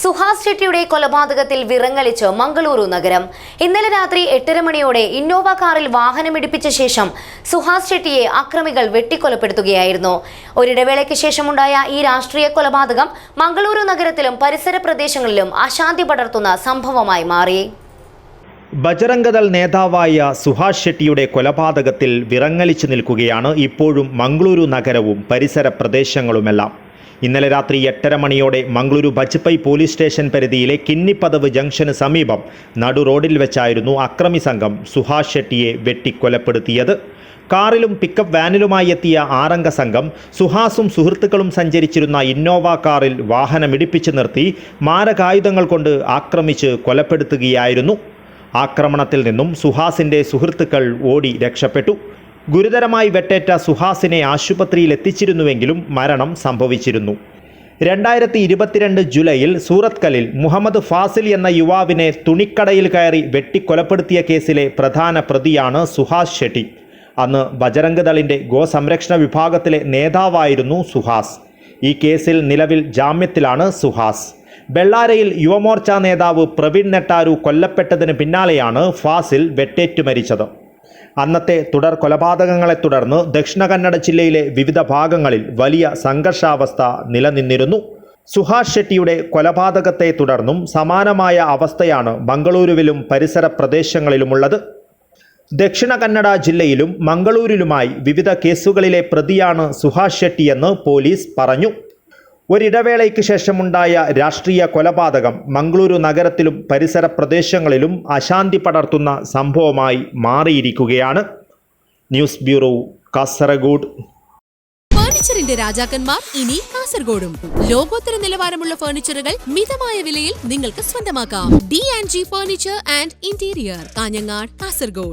സുഹാസ് ഷെട്ടിയുടെ കൊലപാതകത്തിൽ വിറങ്ങലിച്ച് മംഗളൂരു നഗരം. ഇന്നലെ രാത്രി എട്ടര മണിയോടെ ഇന്നോവ കാറിൽ വാഹനമിടിപ്പിച്ച ശേഷം സുഹാസ് ഷെട്ടിയെ അക്രമികൾ വെട്ടിക്കൊലപ്പെടുത്തുകയായിരുന്നു. ഒരിടവേളയ്ക്ക് ശേഷമുണ്ടായ ഈ രാഷ്ട്രീയ കൊലപാതകം മംഗളൂരു നഗരത്തിലും പരിസര പ്രദേശങ്ങളിലും അശാന്തി പടർത്തുന്ന സംഭവമായി മാറി. ബജറംഗദൾ നേതാവായ സുഹാസ് ഷെട്ടിയുടെ കൊലപാതകത്തിൽ വിറങ്ങലിച്ചു നിൽക്കുകയാണ് ഇപ്പോഴും മംഗളൂരു നഗരവും പരിസര പ്രദേശങ്ങളുമെല്ലാം. ഇന്നലെ രാത്രി എട്ടര മണിയോടെ മംഗളൂരു ബജ്പൈ പോലീസ് സ്റ്റേഷൻ പരിധിയിലെ കിന്നിപ്പതവ് ജംഗ്ഷന് സമീപം നടു റോഡിൽ വെച്ചായിരുന്നു അക്രമി സംഘം സുഹാഷ് ഷെട്ടിയെ വെട്ടിക്കൊലപ്പെടുത്തിയത്. കാറിലും പിക്കപ്പ് വാനിലുമായി എത്തിയ ആറംഗ സംഘം സുഹാസും സുഹൃത്തുക്കളും സഞ്ചരിച്ചിരുന്ന ഇന്നോവ കാറിൽ വാഹനം ഇടിപ്പിച്ചു നിർത്തി മാരകായുധങ്ങൾ കൊണ്ട് ആക്രമിച്ച് കൊലപ്പെടുത്തുകയായിരുന്നു. ആക്രമണത്തിൽ നിന്നും സുഹാസിന്റെ സുഹൃത്തുക്കൾ ഓടി രക്ഷപ്പെട്ടു. ഗുരുതരമായി വെട്ടേറ്റ സുഹാസിനെ ആശുപത്രിയിൽ എത്തിച്ചിരുന്നുവെങ്കിലും മരണം സംഭവിച്ചിരുന്നു. രണ്ടായിരത്തി ഇരുപത്തിരണ്ട് ജൂലൈയിൽ സൂറത്കലിൽ മുഹമ്മദ് ഫാസിൽ എന്ന യുവാവിനെ തുണിക്കടയിൽ കയറി വെട്ടിക്കൊലപ്പെടുത്തിയ കേസിലെ പ്രധാന പ്രതിയാണ് സുഹാസ് ഷെട്ടി. അന്ന് ബജരംഗദളിന്റെ ഗോസംരക്ഷണ വിഭാഗത്തിലെ നേതാവായിരുന്നു സുഹാസ്. ഈ കേസിൽ നിലവിൽ ജാമ്യത്തിലാണ് സുഹാസ്. ബെള്ളാരയിൽ യുവമോർച്ച നേതാവ് പ്രവീൺ നെട്ടാരു കൊല്ലപ്പെട്ടതിന് പിന്നാലെയാണ് ഫാസിൽ വെട്ടേറ്റു മരിച്ചത്. അന്നത്തെ തുടർ കൊലപാതകങ്ങളെ തുടർന്ന് ദക്ഷിണ കന്നഡ ജില്ലയിലെ വിവിധ ഭാഗങ്ങളിൽ വലിയ സംഘർഷാവസ്ഥ നിലനിന്നിരുന്നു. സുഹാഷ് ഷെട്ടിയുടെ കൊലപാതകത്തെ തുടർന്നും സമാനമായ അവസ്ഥയാണ് മംഗളൂരുവിലും പരിസര പ്രദേശങ്ങളിലുമുള്ളത്. ദക്ഷിണ കന്നഡ ജില്ലയിലും മംഗളൂരിലുമായി വിവിധ കേസുകളിലെ പ്രതിയാണ് സുഹാഷ് ഷെട്ടിയെന്ന് പോലീസ് പറഞ്ഞു. ഒരിടവേളയ്ക്ക് ശേഷമുണ്ടായ രാഷ്ട്രീയ കൊലപാതകം മംഗളൂരു നഗരത്തിലും പരിസര പ്രദേശങ്ങളിലും അശാന്തി പടർത്തുന്ന സംഭവമായി മാറിയിരിക്കുകയാണ്. News bureau Kasaragod. ഫർണിച്ചറിന്റെ രാജാക്കന്മാർ ഇനി കാസർഗോഡും. ലോകോത്തര നിലവാരമുള്ള ഫർണിച്ചറുകൾ മിതമായ വിലയിൽ നിങ്ങൾക്ക് സ്വന്തമാക്കാം. D and G furniture and interior Kanhangad Kasaragod.